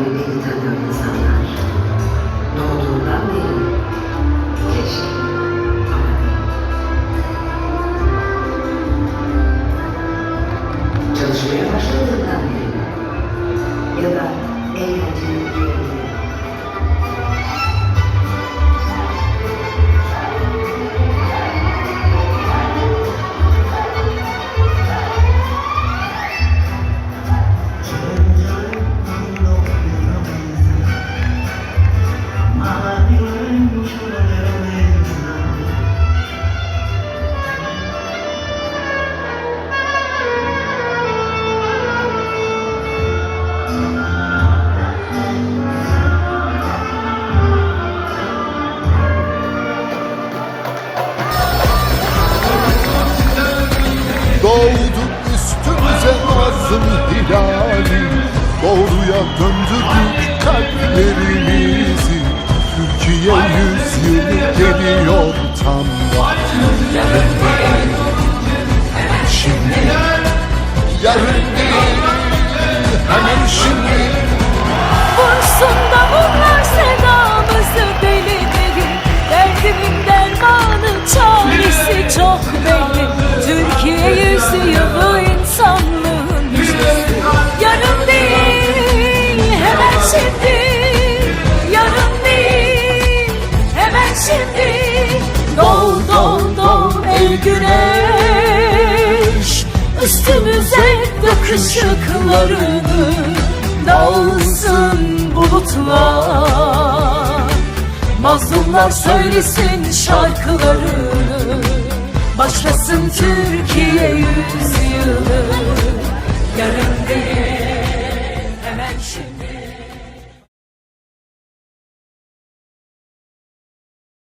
beri beni tanıyor insanlar. Doğduğundan beri Doğdu üstümüze nazım hilali. Doğruya döndürdük kalplerimizi. Türkiye yüzyılı geliyor tam. Da Yarın şimdi Yarın değil, hemen şimdi Vursun davullar sedamızı deli deli. Derdimin dermanı çaresi çok belli. Türkiye yüzyılı insanlığın Yarın değil hemen şimdi. Yarın değil hemen şimdi. Doğ doğ doğ ey güneş. Üstümüze ışıklarını Dağılsın bulutlar. Mazlumlar söylesin şarkılarını Başlasın Türkiye yüzyılı